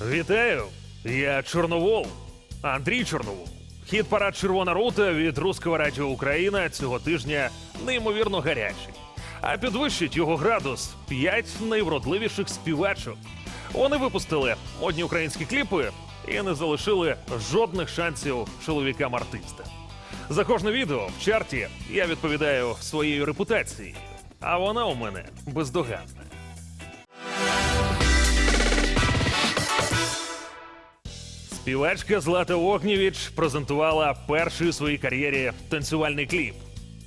Вітаю! Я Чорновол. Андрій Чорновол. Хіт парад Червона рута від Руського радіо Україна цього тижня неймовірно гарячий. А підвищить його градус п'ять найвродливіших співачок. Вони випустили модні українські кліпи і не залишили жодних шансів чоловікам-артистам. За кожне відео в чарті я відповідаю своєю репутацією, а вона у мене бездоганна. Співачка Злата Огнєвіч презентувала перший у своїй кар'єрі танцювальний кліп.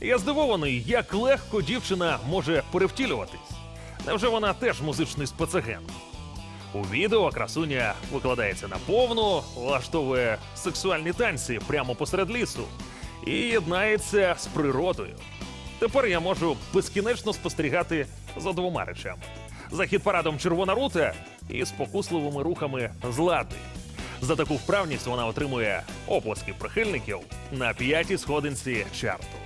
Я здивований, як легко дівчина може перевтілюватись. Невже вона теж музичний спецагент? У відео красуня викладається на повну, влаштовує сексуальні танці прямо посеред лісу і єднається з природою. Тепер я можу безкінечно спостерігати за двома речами: за хід парадом Червона рута і спокусливими рухами злати. За таку вправність вона отримує оплески прихильників на п'ятій сходинці чарту.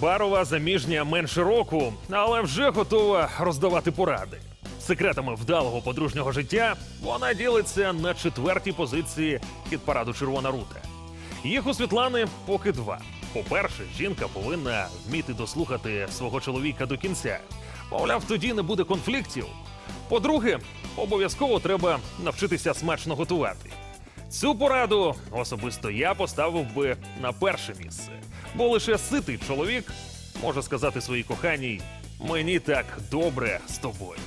Тарабарова заміжня менше року, але вже готова роздавати поради. Секретами вдалого подружнього життя вона ділиться на четвертій позиції хід параду Червона рута. Їх у Світлани поки два. По-перше, жінка повинна вміти дослухати свого чоловіка до кінця. Мовляв, тоді не буде конфліктів. По-друге, обов'язково треба навчитися смачно готувати. Цю пораду особисто я поставив би на перше місце, бо лише ситий чоловік може сказати своїй коханій мені так добре з тобою.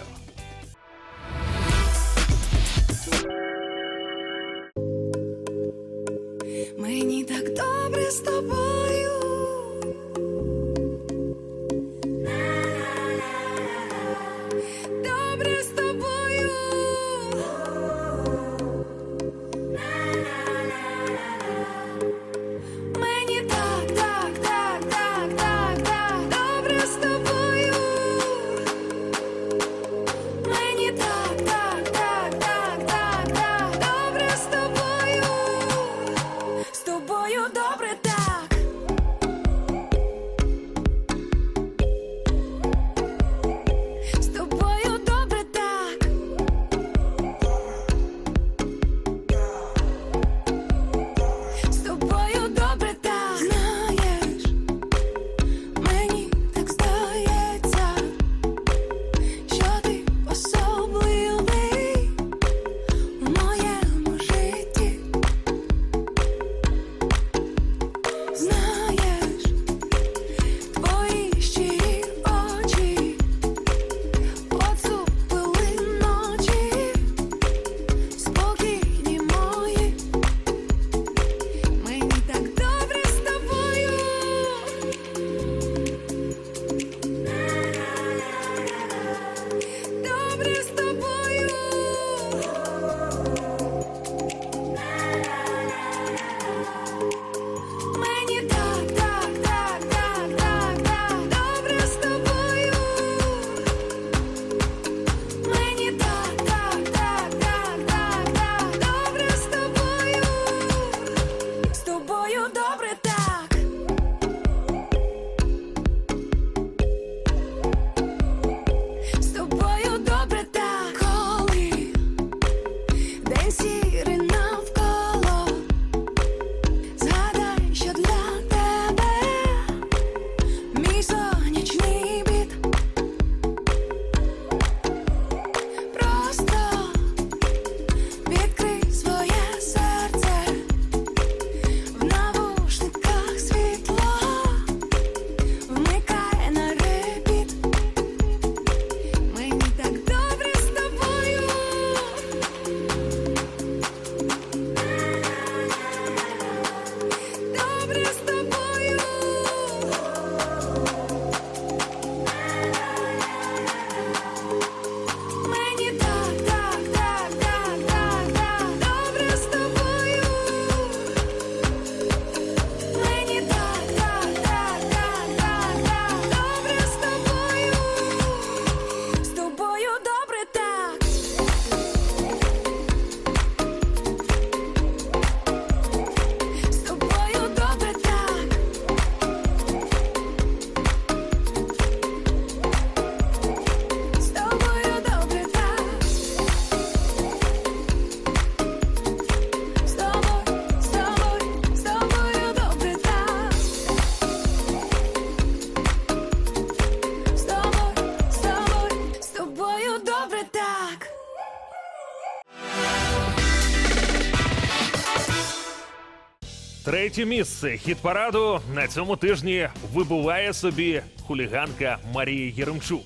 Третє місце хіт параду на цьому тижні вибуває собі хуліганка Марія Єремчук.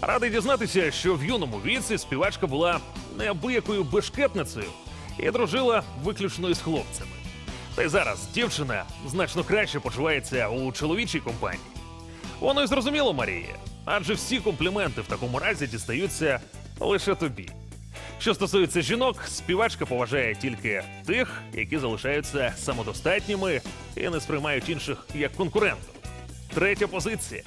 Радий дізнатися, що в юному віці співачка була неабиякою бешкетницею і дружила виключно із хлопцями. Та й зараз дівчина значно краще почувається у чоловічій компанії. Воно й зрозуміло, Марія, адже всі компліменти в такому разі дістаються лише тобі. Що стосується жінок, співачка поважає тільки тих, які залишаються самодостатніми і не сприймають інших як конкурентів. Третя позиція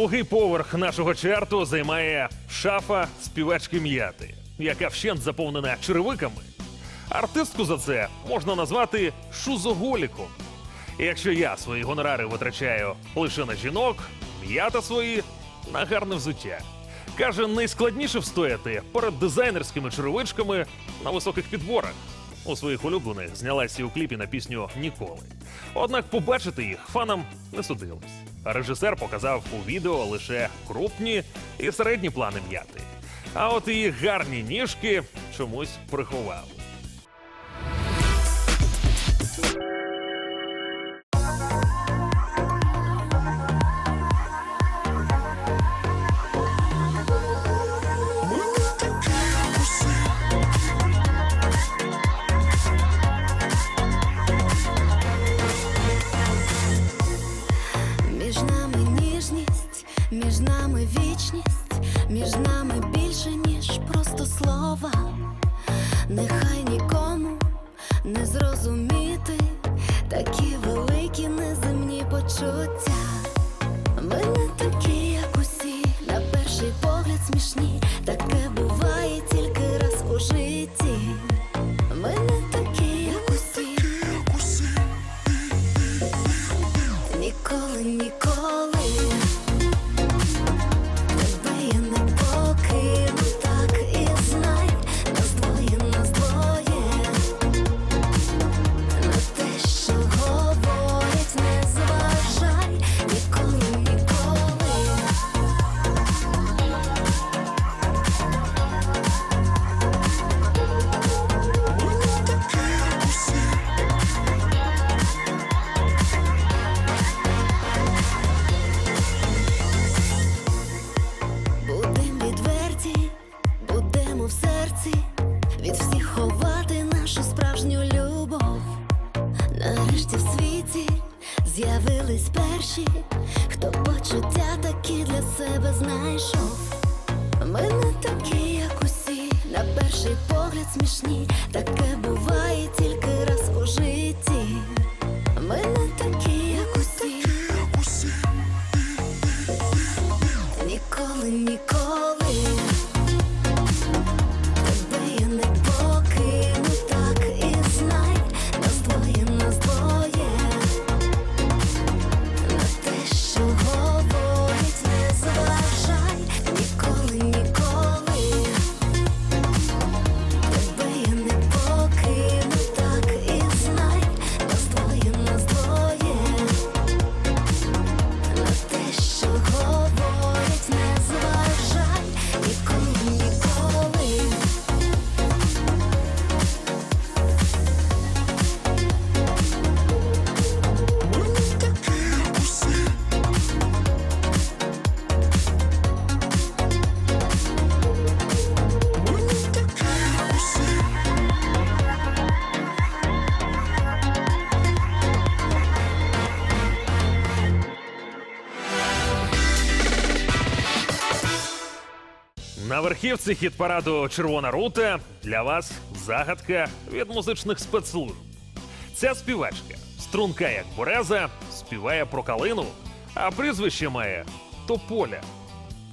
Другий поверх нашого чарту займає шафа співачки м'яти, яка вщент заповнена черевиками. Артистку за це можна назвати шузоголіком. Якщо я свої гонорари витрачаю лише на жінок, м'ята свої на гарне взуття. Каже, найскладніше встояти перед дизайнерськими черевичками на високих підборах. У своїх улюблених знялася у кліпі на пісню Ніколи. Однак побачити їх фанам не судилось. Режисер показав у відео лише крупні і середні плани м'яти. А от її гарні ніжки чомусь приховав. з'явились перші, хто почуття такі для себе знайшов. Ми не такі, як усі, на перший погляд смішні, таке буває тільки раз у житті. Ми не такі, як усі, ніколи, ніколи. На верхівці хіт параду Червона рута для вас загадка від музичних спецслужб. Ця співачка, струнка як Бореза, співає про калину, а прізвище має Тополя.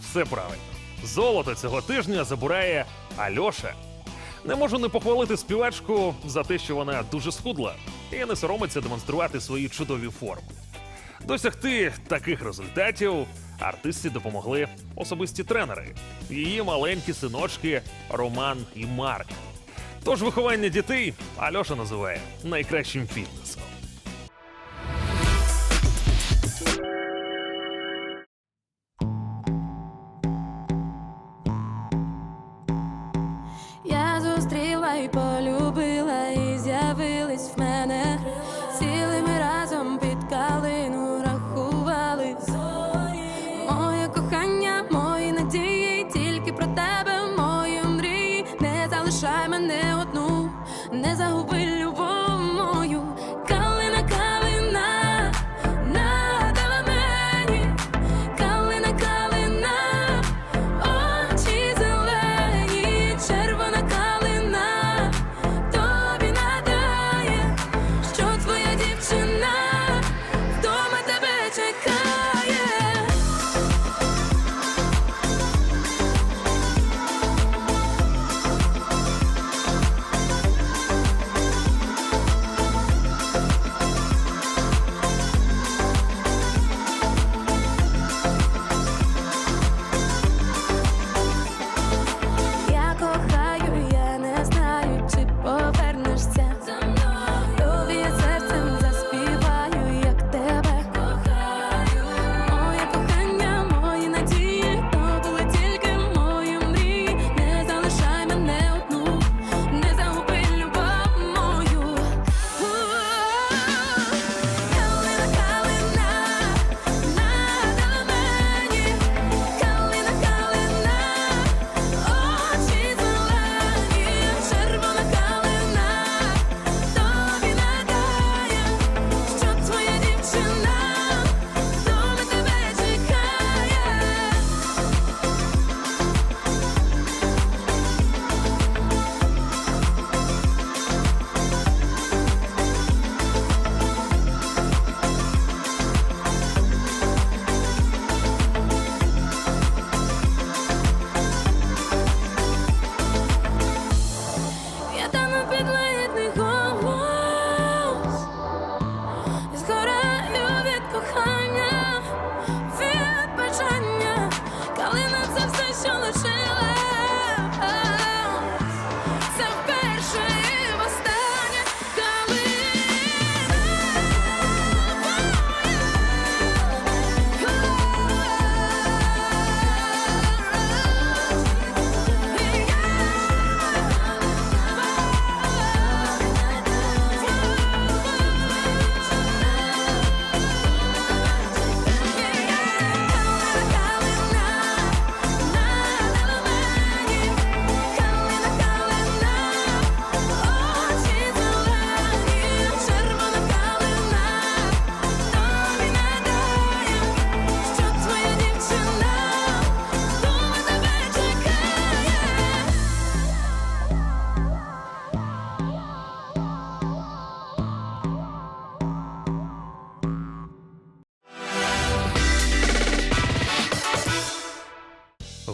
Все правильно. Золото цього тижня забирає Альоша. Не можу не похвалити співачку за те, що вона дуже схудла і не соромиться демонструвати свої чудові форми. Досягти таких результатів артистці допомогли особисті тренери, її маленькі синочки Роман і Марк. Тож виховання дітей Альоша називає найкращим фітнесом.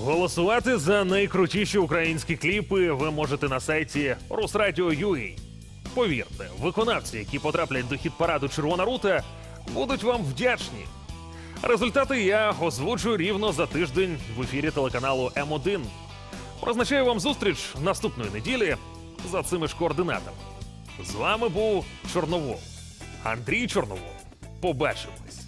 Голосувати за найкрутіші українські кліпи ви можете на сайті Rusradio.ua. Повірте, виконавці, які потраплять до хіт-параду Червона рута, будуть вам вдячні. Результати я озвучу рівно за тиждень в ефірі телеканалу М1. Призначаю вам зустріч наступної неділі за цими ж координатами. З вами був Чорновол. Андрій Чорновол. Побачимось.